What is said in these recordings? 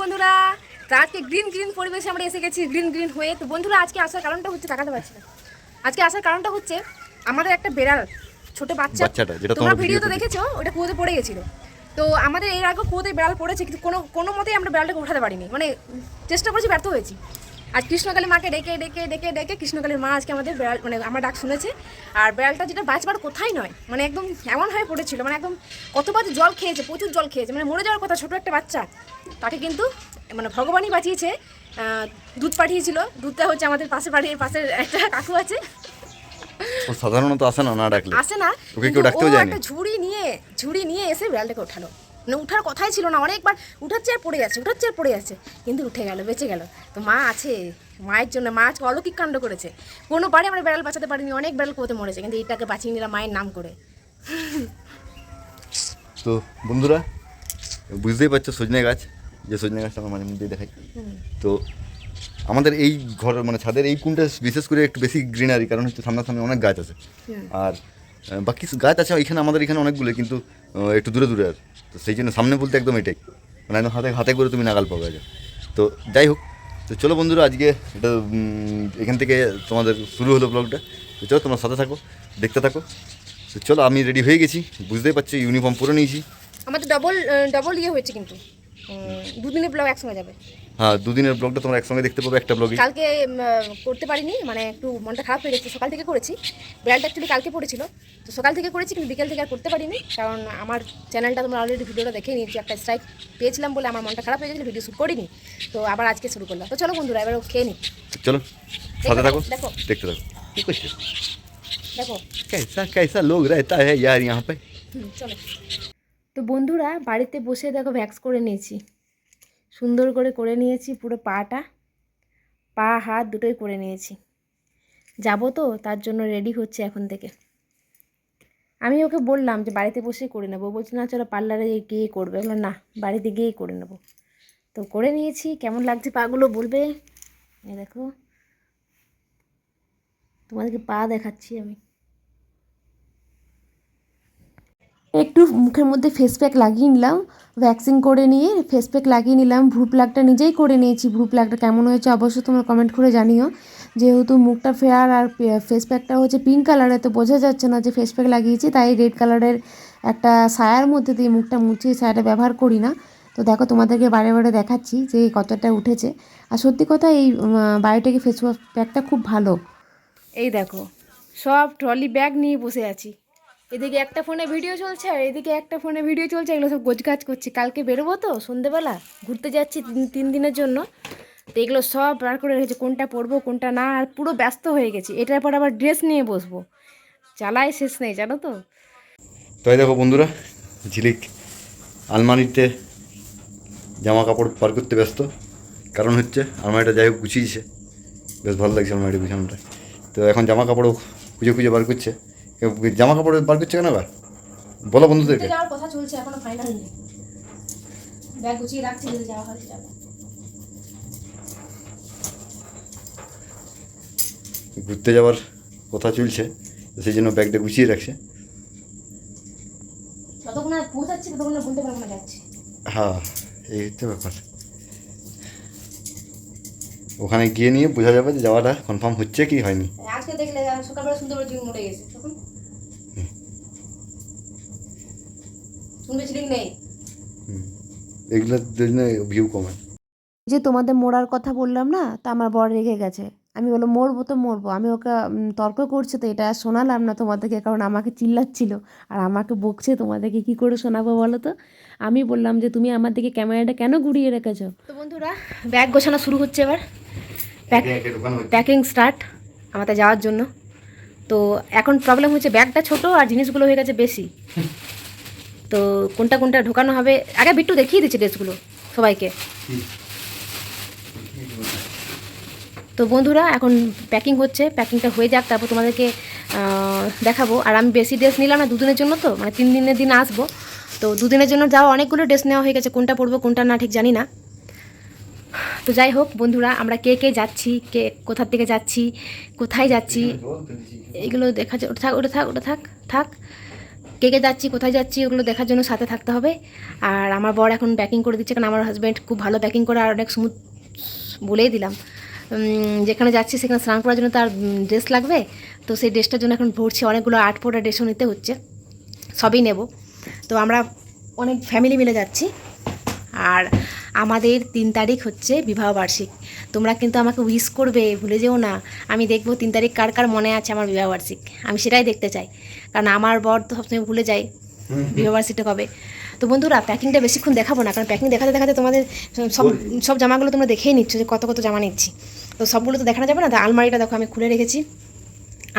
বন্ধুরা তো আজকে গ্রিন গ্রিন পরিবেশে আমরা এসে গেছি গ্রিন গ্রিন হয়ে। তো বন্ধুরা আজকে আসার কারণটা হচ্ছে টাকাতে পারছি না। আজকে আসার কারণটা হচ্ছে আমাদের একটা বেড়াল ছোট বাচ্চা। তোমরা ভিডিও তো দেখেছ ওটা কুয়োতে পড়ে গেছিল। তো আমাদের এর আগে কুয়োতে বেড়াল পড়েছে কিন্তু কোনো কোনো মতেই আমরা বেড়ালটাকে উঠাতে পারিনি। মানে চেষ্টা করেছি ব্যর্থ হয়েছি। আর কৃষ্ণকালী মাকে ডেকে ডেকে ডেকে ডেকে কৃষ্ণকালীর মা আজকে আমাদের বেড়াল মানে আমার ডাক শুনেছে। আর বেড়ালটা যেটা বাঁচবার কোথায় নয় মানে একদম এমন হয়ে পড়েছিল মানে একদম কতবার জল খেয়েছে প্রচুর জল খেয়েছে মানে মরে যাওয়ার কথা ছোট একটা বাচ্চা। তাকে কিন্তু মানে ভগবানই বাঁচিয়েছে দুধ পাঠিয়েছিল। দুধটা হচ্ছে আমাদের পাশে বাড়ির পাশের একটা কাকু আছে। ও সাধারণত আসে না না ডাকলে? আসে না ওকে কেউ ডাকতেও যায়নি? একটা ঝুড়ি নিয়ে ঝুড়ি নিয়ে এসে বিড়ালটাকে উঠালো মানে উঠার কথাই ছিল না অনেকবার উঠাচ্ছে আর পড়ে যাচ্ছে উঠার চেয়ার পড়ে যাচ্ছে কিন্তু উঠে গেল বেঁচে গেল। তো মা আছে মায়ের জন্য মা আজকে অলৌকিক কাণ্ড করেছে। কোনো বাড়ি আমরা বেড়াল বাঁচাতে পারিনি অনেক বেড়াল কোতে মরেছে কিন্তু এটাকে বাঁচিয়ে নিলাম মায়ের নাম করে। তো বন্ধুরা বুঝতেই পারছ সজনে গাছ যে সজনে গাছটা আমরা মাঝে মধ্যে দেখাই। তো আমাদের এই ঘর মানে ছাদের এই কোনটা বিশেষ করে একটু বেশি গ্রিনারি কারণ হচ্ছে সামনাসামনি অনেক গাছ আছে। আর বাকি গাছ আছে, এখানে আমাদের এখানে অনেকগুলো কিন্তু একটু দূরে দূরে আর। তো সেই জন্য সামনে বলতে একদম এটাই। মানে একদম হাতে হাতে করে তুমি নাগাল পাবে তো যাই হোক, তো চলো বন্ধুরা, আজকে এটা এখান থেকে তোমাদের শুরু হলো ব্লগটা তো চলো, তোমরা সাথে থাকো, দেখতে থাকো। তো চলো, আমি রেডি হয়ে গেছি। বুঝতেই পারছি ইউনিফর্ম পরে নিয়েছি। আমাদের ডবল ডবল ইয়ে হয়েছে কিন্তু। দুদিনের ব্লগ একসঙ্গে যাবে। হ্যাঁ দুদিনের ব্লগটা তোমরা একসঙ্গে দেখতে পাবে একটা ব্লগে কালকে উম, করতে পারিনি মানে একটু মনটা খারাপ হয়ে গেছে সকাল থেকে করেছি বিড়ালটা অ্যাকচুয়ালি কালকে পড়েছিল তো সকাল থেকে করেছি কিন্তু বিকেল থেকে আর করতে পারিনি কারণ আমার চ্যানেলটা তোমরা অলরেডি ভিডিওটা দেখে নিয়েছি একটা স্ট্রাইক পেয়েছিলাম বলে আমার মনটা খারাপ হয়ে গেছিলো ভিডিও শ্যুট করিনি তো আবার আজকে শুরু করলাম তো চলো বন্ধুরা এবার ও খেয়ে নিই চলো সাথে থাকো দেখো। দেখতে থাকো কি করছো দেখো कैसा कैसा लोग रहता है यार यहाँ पे হুম, চলো তো বন্ধুরা বাড়িতে বসে দেখো ভ্যাক্স করে নিয়েছি সুন্দর করে করে নিয়েছি পুরো পাটা। পা হাত দুটোই করে নিয়েছি। যাব তো তার জন্য রেডি হচ্ছে এখন থেকে। আমি ওকে বললাম যে বাড়িতে বসে করে নেব। বলছে না চলো পার্লারে গিয়ে করবে। বললাম, না বাড়িতে গিয়েই করে নেব। তো করে নিয়েছি। কেমন লাগছে পাগুলো বলবে? এই দেখো। তোমাদেরকে পা দেখাচ্ছি আমি। একটু মুখের মধ্যে ফেস প্যাক লাগিয়ে নিলাম ভ্যাকসিন করে নিয়ে ফেস প্যাক লাগিয়ে নিলাম ভ্রু প্লাগটা নিজেই করে নিয়েছি ভ্রু প্লাগটা কেমন হয়েছে অবশ্যই তোমরা কমেন্ট করে জানিও। যেহেতু মুখটা ফেয়ার আর ফেস প্যাকটা হচ্ছে পিঙ্ক কালারের তো বোঝা যাচ্ছে না যে ফেস প্যাক লাগিয়েছি, তাই রেড কালারের একটা সায়ার মধ্যে দিয়ে মুখটা মুছিয়ে সায়াটা ব্যবহার করি না। তো দেখো তোমাদেরকে বারে বারে দেখাচ্ছি যে কতটা উঠেছে। আর সত্যি কথা এই বায়োটেকের ফেস প্যাকটা খুব ভালো। এই দেখো, সব ট্রলি ব্যাগ নিয়ে বসে আছি। এদিকে একটা ফোনে ভিডিও চলছে আর এদিকে একটা ফোনে ভিডিও চলছে, এগুলো সব গোছগাছ করছি। কালকে বেরোবো তো সন্ধেবেলা, ঘুরতে যাচ্ছি তিন দিনের জন্য। তো এগুলো সব বার করে রেখেছি, কোনটা পরবো, কোনটা না, আর পুরো ব্যস্ত হয়ে গেছি। এটার পর আবার ড্রেস নিয়ে বসবো। চালাই শেষ নেই, জানো তো? তো এই দেখো বন্ধুরা, ঝিলিক আলমারিতে জামা কাপড় বার করতে ব্যস্ত। কারণ হচ্ছে আলমারিটা যাই হোক গুছিয়েছে। বেশ ভালো লাগছে আলমারিটা গুছানোটা তো এখন জামা কাপড়ও খুঁজে খুঁজে বার করছে। জামা কাপড় বার করছে কেন বা বলো বন্ধুদেরকে। যাওয়ার কথা চলছে এখনও ফাইনাল নেই। ব্যাগ গুছিয়ে রাখছি যদি যাওয়া হয় যাব। ঘুরতে যাওয়ার কথা চলছে সেই জন্য ব্যাগটা গুছিয়ে রাখছে। হ্যাঁ এই হচ্ছে ব্যাপার। ওখানে গিয়ে নিয়ে বোঝা যাবে যে যাওয়াটা কনফার্ম হচ্ছে কি হয়নি। আজকে দেখলে সকালবেলা পাচ্ছি মরে গেছে তখন শুনতে নেই। এগুলোর জন্য ভিউ কমে। যে তোমাদের মরার কথা বললাম না তা আমার বর রেগে গেছে। আমি বলো মরবো তো মরবো। আমি ওকে তর্ক করছে তো এটা আর শোনালাম না তোমাদেরকে কারণ আমাকে চিল্লাচ্ছিল। আর আমাকে বকছে তোমাদেরকে কি করে শোনাবো বলো তো? আমি বললাম যে তুমি আমার দিকে ক্যামেরাটা কেন ঘুরিয়ে রেখেছো? তো বন্ধুরা ব্যাগ গোছানো শুরু হচ্ছে এবার। প্যাক প্যাকিং স্টার্ট আমাদের যাওয়ার জন্য। তো এখন প্রবলেম হচ্ছে ব্যাগটা ছোট আর জিনিসগুলো হয়ে গেছে বেশি। তো কোনটা কোনটা ঢোকানো হবে? আগে বিট্টু দেখিয়ে দিচ্ছে ড্রেসগুলো সবাইকে। তো বন্ধুরা এখন প্যাকিং হচ্ছে। প্যাকিংটা হয়ে যাক তারপর তোমাদেরকে দেখাবো। আর আমি বেশি ড্রেস নিলাম না দুদিনের জন্য তো মানে তিন দিনের দিন আসব। তো দুদিনের জন্য যাওয়া অনেকগুলো ড্রেস নেওয়া হয়ে গেছে কোনটা পরবো কোনটা না ঠিক জানি না। তো যাই হোক বন্ধুরা আমরা কে কে যাচ্ছি কে কোথার থেকে যাচ্ছি কোথায় যাচ্ছি এগুলো দেখা যায় ওটা থাক ওটা থাক ওটা থাক থাক। কে কে যাচ্ছি, কোথায় যাচ্ছি, ওগুলো দেখার জন্য সাথে থাকতে হবে। আর আমার বর এখন প্যাকিং করে দিচ্ছে, কারণ আমার হাজব্যান্ড খুব ভালো প্যাকিং করে আর অনেক স্মুথ বলেই দিলাম। যেখানে যাচ্ছি সেখানে স্নান করার জন্য তার ড্রেস লাগবে, তো সেই ড্রেসটার জন্য এখন ভরছি। অনেকগুলো আট ফোটা ড্রেসও নিতে হচ্ছে, সবই নেব। তো আমরা অনেক ফ্যামিলি মিলে যাচ্ছি। আর আমাদের তিন তারিখ হচ্ছে বিবাহ বার্ষিক। তোমরা কিন্তু আমাকে উইস করবে ভুলে যেও না। আমি দেখব তিন তারিখ কার কার মনে আছে আমার বিবাহ বার্ষিক। আমি সেটাই দেখতে চাই। কারণ আমার বর তো সবসময় ভুলে যায় বিবাহ বার্ষিকটা কবে। তো বন্ধুরা প্যাকিংটা বেশিক্ষণ দেখাবো না কারণ প্যাকিং দেখাতে দেখাতে তোমাদের সব সব জামাগুলো তোমরা দেখেই নিচ্ছ যে কত কত জামা নিচ্ছি। তো সবগুলো তো দেখানো যাবে না? তো আলমারিটা দেখো আমি খুলে রেখেছি।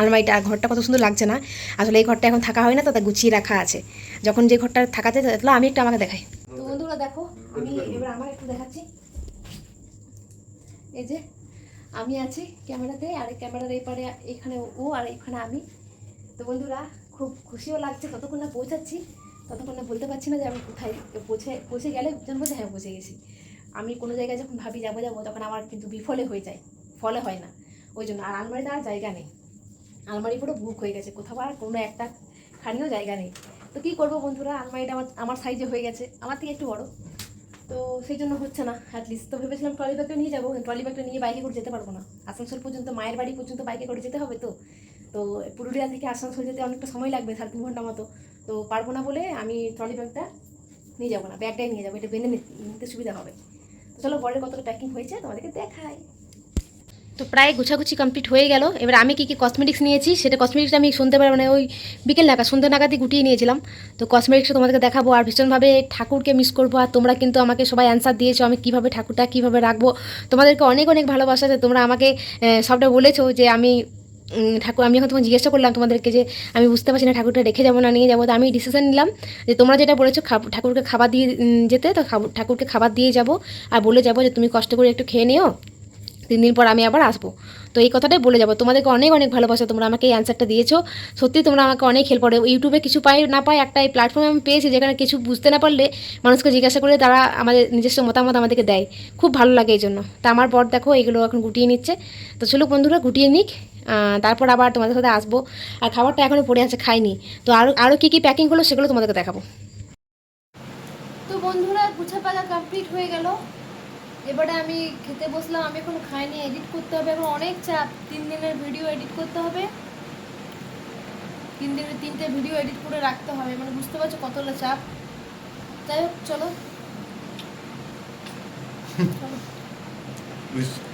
আলমারিটা আর ঘরটা কত সুন্দর লাগছে না। আসলে এই ঘরটা এখন থাকা হয় না তাতে গুছিয়ে রাখা আছে। যখন যে ঘরটা থাকাতে তাহলে আমি একটু আমাকে দেখাই। তো বন্ধুরা দেখো আমি এবার আমার একটু দেখাচ্ছি। এই যে আমি আছি ক্যামেরাতে আর ক্যামেরার এই পারে এখানে ও আর এখানে আমি। তো বন্ধুরা খুব খুশিও লাগছে ততক্ষণ না পৌঁছাচ্ছি। ততক্ষণ না বলতে পারছি না যে আমি কোথায় পৌঁছে পৌঁছে গেলে জানব যে হ্যাঁ পৌঁছে গেছি। আমি কোনো জায়গায় যখন ভাবি যাব যাব তখন আমার কিন্তু বিফলে হয়ে যায় ফলে হয় না। ওই জন্য আর আলমারিতে আর জায়গা নেই। আলমারি পুরো বুক হয়ে গেছে কোথাও আর কোনো একটা খানিও জায়গা নেই। তো কী করব বন্ধুরা আলমারিটা আমার আমার সাইজে হয়ে গেছে আমার থেকে একটু বড়। তো সেই জন্য হচ্ছে না অ্যাটলিস্ট তো ভেবেছিলাম ট্রলি ব্যাগটা নিয়ে যাব ট্রলি ব্যাগটা নিয়ে বাইকে করে যেতে পারব না। আসানসোল পর্যন্ত মায়ের বাড়ি পর্যন্ত বাইকে করে যেতে হবে তো। তো পুরুলিয়া থেকে আসানসোল যেতে অনেকটা সময় লাগবে সাড়ে তিন ঘণ্টা মতো। তো পারব না বলে আমি ট্রলি ব্যাগটা নিয়ে যাব না ব্যাগটাই নিয়ে যাব, এটা বেঁধে নিতে- সুবিধা হবে। তো চলো বরের কতটা প্যাকিং হয়েছে তোমাদেরকে দেখাই। তো প্রায় গুছাগুছি কমপ্লিট হয়ে গেল। এবার আমি কী কী কসমেটিক্স নিয়েছি, সেটা কসমেটিক্সটা আমি সন্ধ্যেবেলা মানে ওই বিকেল নাগাদ, সন্ধ্যে নাগাদই গুটিয়ে নিয়েছিলাম। তো কসমেটিক্সটা তোমাদেরকে দেখাবো, আর ভীষণভাবে ঠাকুরকে মিস করব, আর তোমরা কিন্তু আমাকে সবাই অ্যান্সার দিয়েছ, আমি কীভাবে ঠাকুরটা কীভাবে রাখব। তোমাদেরকে অনেক অনেক ভালোবাসা আছে, তোমরা আমাকে সবটা বলেছ যে আমি ঠাকুর, আমি এখন তোমার জিজ্ঞাসা করলাম তোমাদেরকে যে আমি বুঝতে পারছি না ঠাকুরটা রেখে যাব না নিয়ে যাব, তো আমি ডিসিশন নিলাম যে তোমরা যেটা বলেছ ঠাকুরকে খাবার দিয়ে যেতে, তো ঠাকুরকে খাবার দিয়ে যাব, আর বলে যাব যে তুমি কষ্ট করে একটু খেয়ে নিও। তিন দিন পর আমি আবার আসব। তো এই কথাটাই বলে যাব। তোমাদেরকে অনেক অনেক ভালোবাসা। তোমরা আমাকে এই অ্যান্সারটা দিয়েছ। সত্যি তোমরা আমাকে অনেক হেল্প করো। ইউটিউবে কিছু পাই না পাই একটা এই প্ল্যাটফর্মে আমি পেয়েছি যেখানে কিছু বুঝতে না পারলে মানুষকে জিজ্ঞাসা করে তারা আমাদের নিজস্ব মতামত আমাদেরকে দেয়। খুব ভালো লাগে এই জন্য। তা আমার বর দেখো এগুলো এখন গুটিয়ে নিচ্ছে। তো চলো বন্ধুরা, গুটিয়ে নিক। তারপর আবার তোমাদের সাথে আসব। আর খাবারটা এখনও পড়ে আছে, খাইনি। তো আরও আরও কী কী প্যাকিং হলো সেগুলো তোমাদেরকে দেখাবো। তো বন্ধুরা গুছা পাকা কমপ্লিট হয়ে গেল। এবারে আমি খেতে বসলাম আমি এখন খাইনি এডিট করতে হবে এখন অনেক চাপ তিন দিনের ভিডিও এডিট করতে হবে। তিন দিনের তিনটে ভিডিও এডিট করে রাখতে হবে মানে বুঝতে পারছ কতটা চাপ। যাই হোক চলো।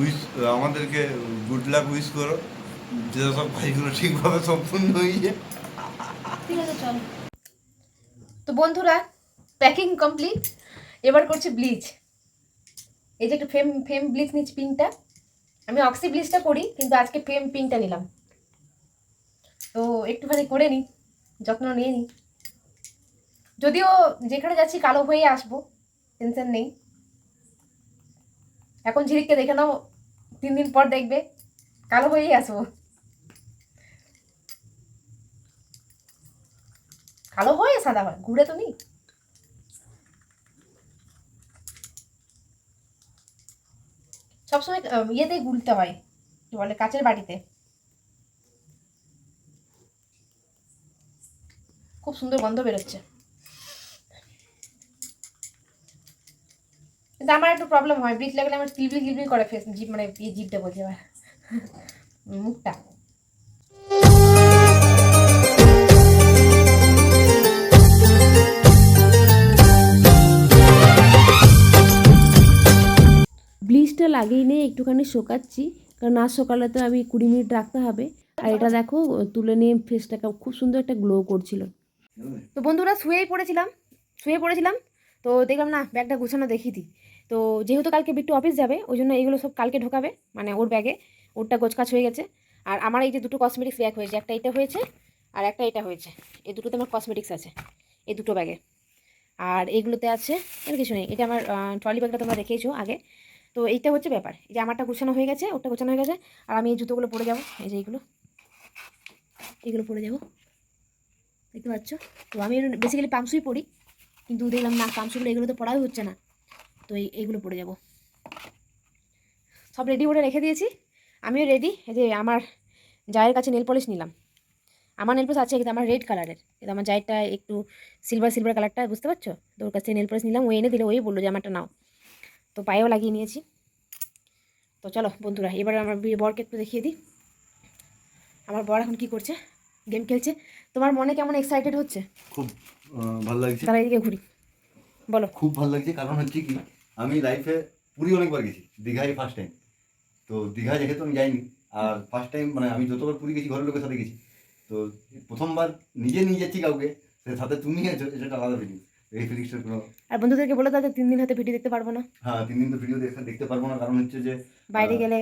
উইশ আমাদেরকে গুড লাক উইশ করো যে সব কাজগুলো ঠিকভাবে সম্পূর্ণ হয়ে যায়। ঠিক আছে চলো। তো বন্ধুরা প্যাকিং কমপ্লিট এবার করছে ব্লিচ এই যে একটু ফেম ফেম ব্লিচ নিচ্ছি পিঙ্কটা আমি অক্সি ব্লিচটা করি, কিন্তু আজকে ফেম পিঙ্কটা নিলাম। তো একটুখানি করে নিই যত্ন নিয়ে নিই যদিও যেখানে যাচ্ছি কালো হয়ে আসব, টেনশন নেই। এখন ঝিরিককে দেখে নাও, তিন দিন পর দেখবে, কালো হয়েই আসব। কালো হয় সাদা হয়, ঘুরে তো সবসময় ইয়েতে ইয়েতেই গুলতে হয়। কি বলে, কাচের বাটিতে। খুব সুন্দর গন্ধ বেরোচ্ছে। কিন্তু আমার একটু প্রবলেম হয় ব্রিজ লাগলে আমার টিভি টিভি করে ফেস জিপ মানে ইয়ে জিপটা বলছে মুখটা। ব্লিচটা লাগিয়ে নিয়ে একটুখানি শোকাচ্ছি। কারণ না সকালে তো আমি কুড়ি মিনিট রাখতে হবে। আর এটা দেখো, তুলে নিয়ে ফেসটাকে খুব সুন্দর একটা গ্লো করছিল। তো বন্ধুরা, শুয়েই পড়েছিলাম। শুয়ে পড়েছিলাম। তো দেখলাম, না, ব্যাগটা গুছানো দেখিয়ে দিই। তো যেহেতু কালকে বিট্টু অফিস যাবে, ওই জন্য এইগুলো সব কালকে ঢোকাবে মানে ওর ব্যাগে ওরটা গোছকাছ হয়ে গেছে। আর আমার এই যে দুটো কসমেটিক্স ব্যাগ হয়েছে, একটা এটা হয়েছে আর একটা এটা হয়েছে। এই দুটোতে আমার কসমেটিক্স আছে, এই দুটো ব্যাগে আর এইগুলোতে আছে, আর কিছু নেই। এটা আমার ট্রলি ব্যাগটা তোমরা দেখেইছো আগে। তো এইটা হচ্ছে ব্যাপার। এই যে আমারটা গুছানো হয়ে গেছে ওটা গোছানো হয়ে গেছে, আর আমি এই জুতোগুলো পরে যাব। এই যে এইগুলো এইগুলো পরে যাব। দেখতে পাচ্ছ? তো আমি বেসিক্যালি পামসুই পড়ি কিন্তু দেখলাম না পামসুগুলো এগুলো তো পড়াই হচ্ছে না। তো এই, এইগুলো পরে যাব। সব রেডি করে রেখে দিয়েছি। আমিও রেডি এই যে আমার জায়ের কাছে নেল পলিশ নিলাম। আমার নেল পলিশ আছে, কিন্তু আমার রেড কালারের কিন্তু আমার জায়েরটা একটু সিলভার সিলভার কালারটা বুঝতে পারছ? তো ওর কাছে নেল পলিশ নিলাম। ও এনে দিলে, ওই বলল যে, আমারটা নাও। তো পায়েও লাগিয়ে নিয়েছি। তো চলো বন্ধুরা এবার আমার বরকে একটু দেখিয়ে দিই। আমার বর এখন কি করছে? গেম খেলছে। তোমার মনে কেমন এক্সাইটেড হচ্ছে? খুব ভালো লাগছে। তারা এদিকে ঘুরি। বলো। খুব ভালো লাগছে কারণ হচ্ছে কি আমি লাইফে পুরী অনেকবার গেছি দীঘায় ফার্স্ট টাইম তো দীঘা যেহেতু আমি যাইনি আর ফার্স্ট টাইম মানে আমি যতবার পুরী গেছি ঘরের লোকের সাথে গেছি। তো প্রথমবার নিজে নিয়ে যাচ্ছি কাউকে সাথে তুমি আছো এটা আলাদা ফিলিংস এই ফিলিংসটার কোনো আর বন্ধুদেরকে বলে দাও যে তিন দিন হয়তো ভিডিও দেখতে পারব না। হ্যাঁ তিন দিন তো ভিডিও দেখতে দেখতে পারব না কারণ হচ্ছে যে বাইরে গেলে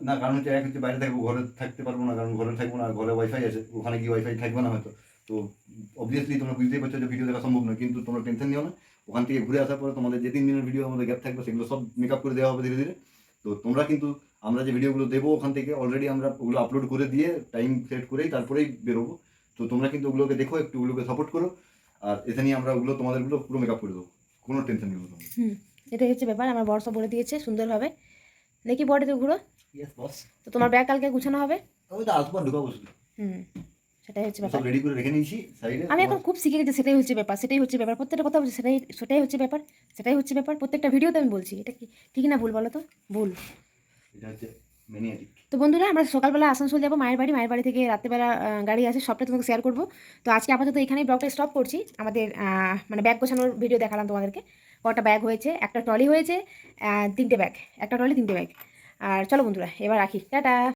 না- কারণ হচ্ছে এক হচ্ছে বাইরে থাকব ঘরে থাকতে পারব না কারণ ঘরে থাকব না আর ঘরে ওয়াইফাই আছে ওখানে গিয়ে ওয়াইফাই থাকবে না হয়তো। তো অবভিয়াসলি তোমরা বুঝতেই পারছ যে ভিডিও দেখা সম্ভব নয় কিন্তু তোমরা টেনশন নিও না ওখান থেকে ঘুরে আসার পরে তোমাদের যে তিন দিনের ভিডিও আমাদের গ্যাপ থাকবে সেগুলো সব মেকআপ করে দেওয়া হবে ধীরে ধীরে। তো তোমরা কিন্তু আমরা যে ভিডিওগুলো দেবো ওখান থেকে অলরেডি আমরা ওগুলো আপলোড করে দিয়ে টাইম সেট করেই তারপরেই বেরোবো। তো তোমরা কিন্তু ওগুলোকে দেখো একটু ওগুলোকে সাপোর্ট করো। আর এতে নিয়ে আমরা ওগুলো তোমাদেরগুলো পুরো মেকআপ করে দেবো। কোনো টেনশন নেই তোমরা হুম এটাই হচ্ছে ব্যাপার। আমার বর সব বলে দিয়েছে সুন্দরভাবে। দেখি বড় তো ঘুরো বস তো তোমার ব্যাগ কালকে গুছানো হবে? আমি তো আসবার ঢুকাবো শুধু। হুম সেটাই হচ্ছে ব্যাপার। রেডি করে রেখে নিয়েছি আমি এখন খুব শিখে গেছি সেটাই হচ্ছে ব্যাপার সেটাই হচ্ছে ব্যাপার। প্রত্যেকটা কথা বলছি সেটাই সেটাই হচ্ছে ব্যাপার সেটাই হচ্ছে ব্যাপার। প্রত্যেকটা ভিডিওতে আমি বলছি এটা কি ঠিক না ভুল বলো তো? ভুল। এটা হচ্ছে তো বন্ধুরা, আমরা সকালবেলা আসানসোল যাব, মায়ের বাড়ি। মায়ের বাড়ি থেকে রাত্রেবেলা গাড়ি আছে সবটা তোমাকে শেয়ার করব। তো আজকে আপাতত এখানেই ব্লগটা স্টপ করছি। আমাদের মানে ব্যাগ গোছানোর ভিডিও দেখালাম তোমাদেরকে। কটা ব্যাগ হয়েছে, একটা ট্রলি হয়েছে তিনটে ব্যাগ একটা ট্রলি তিনটে ব্যাগ আর চলো বন্ধুরা, এবার রাখি। টাটা!